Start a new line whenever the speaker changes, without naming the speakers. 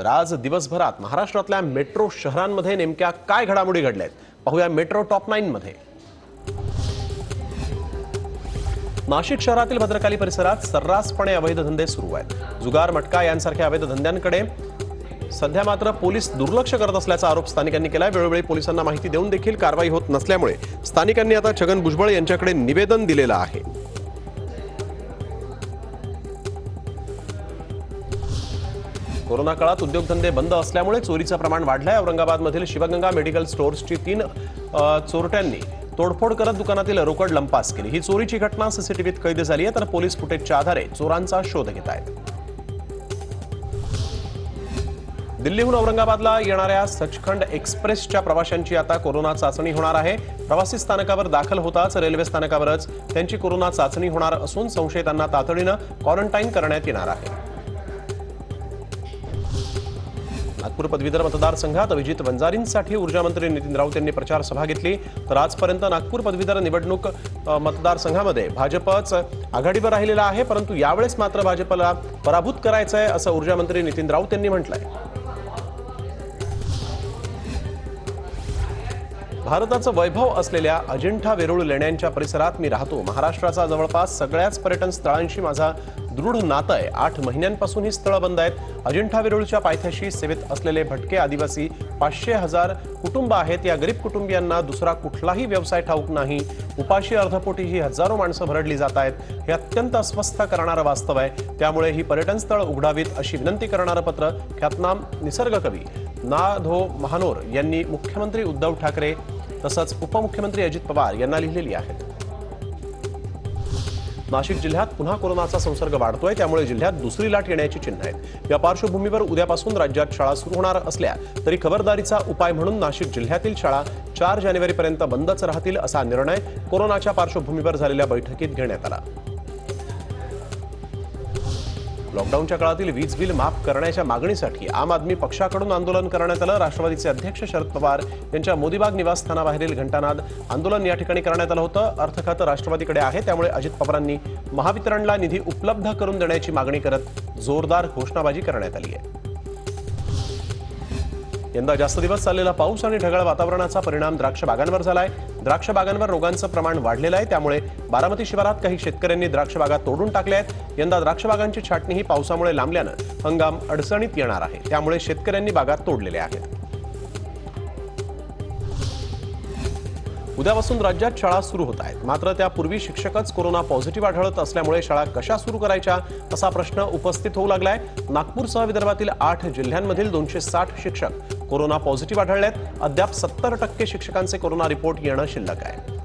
तर आज दिवसभरात महाराष्ट्रातल्या मेट्रो शहरांमध्ये नेमक्या काय घडामोडी घडल्यात? पाहूया मेट्रो टॉप नाईन मध्ये नाशिक शहरातील भद्रकाली परिसरात सर्रासपणे अवैध धंदे सुरू आहेत. जुगार मटका यांसारख्या अवैध धंद्यांकडे सध्या मात्र पोलीस दुर्लक्ष करत असल्याचा आरोप स्थानिकांनी केला वेळोवेळी पोलिसांना माहिती देऊन देखील कारवाई होत नसल्यामुळे स्थानिकांनी आता छगन भुजबळ यांच्याकडे निवेदन दिलेलं आहे. कोरोना काळात उद्योगधंदे बंद असल्यामुळे चोरीचं प्रमाण वाढलंय. औरंगाबादमधील शिवगंगा मेडिकल स्टोअर्सची तीन चोरट्यांनी तोडफोड करत दुकानातील रोकड लंपास केली. ही चोरीची घटना सीसीटीव्हीत कैद झाली आहे तर पोलीस फुटेजच्या आधारे चोरांचा शोध घेत आहेत. दिल्लीहून औरंगाबादला येणाऱ्या सचखंड एक्सप्रेसच्या प्रवाशांची आता कोरोना चाचणी होणार आहे. प्रवासी स्थानकावर दाखल होताच रेल्वे स्थानकावरच त्यांची कोरोना चाचणी होणार असून संशयितांना तातडीनं क्वारंटाईन करण्यात येणार आहे. नागपूर पदवीधर मतदारसंघात अभिजित वंजारींसाठी ऊर्जामंत्री नितीन राऊत यांनी प्रचार सभा घेतली. तर आजपर्यंत नागपूर पदवीधर निवडणूक मतदारसंघामध्ये भाजपच आघाडीवर राहिलेला आहे परंतु यावेळेस मात्र भाजपला पराभूत करायचं आहे असं ऊर्जामंत्री नितीन राऊत यांनी म्हटलंय. भारताचं वैभव असलेल्या अजिंठा वेरूळ लेण्यांच्या परिसरात मी राहतो. महाराष्ट्राचा जवळपास सगळ्याच पर्यटन स्थळांशी माझा दृढ नातं आहे. आठ महिन्यांपासून ही स्थळं बंद आहेत. अजिंठा वेरूळच्या पायथ्याशी सेवेत असलेले भटके आदिवासी पाचशे हजार कुटुंब आहेत. या गरीब कुटुंबियांना दुसरा कुठलाही व्यवसाय ठाऊक नाही. उपाशी अर्धपोटी ही हजारो माणसं भरडली जात आहेत. हे अत्यंत अस्वस्थ करणारं वास्तव आहे. त्यामुळे ही पर्यटन स्थळ उघडावीत अशी विनंती करणारं पत्र ख्यातनाम निसर्गकवी ना धो हो महानोर यांनी मुख्यमंत्री उद्धव ठाकरे तसंच उपमुख्यमंत्री अजित पवार यांना लिहिलेली आहेत. नाशिक जिल्ह्यात पुन्हा कोरोनाचा संसर्ग वाढतोय त्यामुळे जिल्ह्यात दुसरी लाट येण्याची चिन्ह आहेत. या पार्श्वभूमीवर उद्यापासून राज्यात शाळा सुरू होणार असल्या तरी खबरदारीचा उपाय म्हणून नाशिक जिल्ह्यातील शाळा चार जानेवारीपर्यंत बंदच राहतील असा निर्णय कोरोनाच्या पार्श्वभूमीवर झालेल्या बैठकीत घेण्यात आला. लॉकडाऊनच्या काळातील वीज बिल माफ करण्याच्या मागणीसाठी आम आदमी पक्षाकडून आंदोलन करण्यात आलं. राष्ट्रवादीचे अध्यक्ष शरद पवार यांच्या मोदीबाग निवासस्थानाबाहेरील घंटानाद आंदोलन या ठिकाणी करण्यात आलं होतं. अर्थखातं राष्ट्रवादीकडे आहे. त्यामुळे अजित पवारांनी महावितरणला निधी उपलब्ध करून देण्याची मागणी करत जोरदार घोषणाबाजी करण्यात आली आहे. यंदा जास्त दिवस चाललेला पाऊस आणि ढगाळ वातावरणाचा परिणाम द्राक्ष बागांवर झालाय. द्राक्ष बागांवर रोगांचं प्रमाण वाढलेलं आहे. त्यामुळे बारामती शिवारात काही शेतकऱ्यांनी द्राक्ष बागा तोडून टाकल्या आहेत. यंदा द्राक्ष बागांची छाटणीही पावसामुळे लांबल्यानं हंगाम अडचणीत येणार आहे. त्यामुळे शेतकऱ्यांनी बागा तोडलेल्या आहेत. उद्यापासून राज्यात शाळा सुरू होत आहेत. मात्र त्यापूर्वी शिक्षकच कोरोना पॉझिटिव्ह आढळत असल्यामुळे शाळा कशा सुरू करायच्या असा प्रश्न उपस्थित होऊ लागलाय. नागपूरसह विदर्भातील आठ जिल्ह्यांमधील दोनशे साठ शिक्षक कोरोना पॉझिटिव्ह आढळल्यात अद्याप सत्तर टक्के शिक्षकांचे कोरोना रिपोर्ट येणं शिल्लक आहे.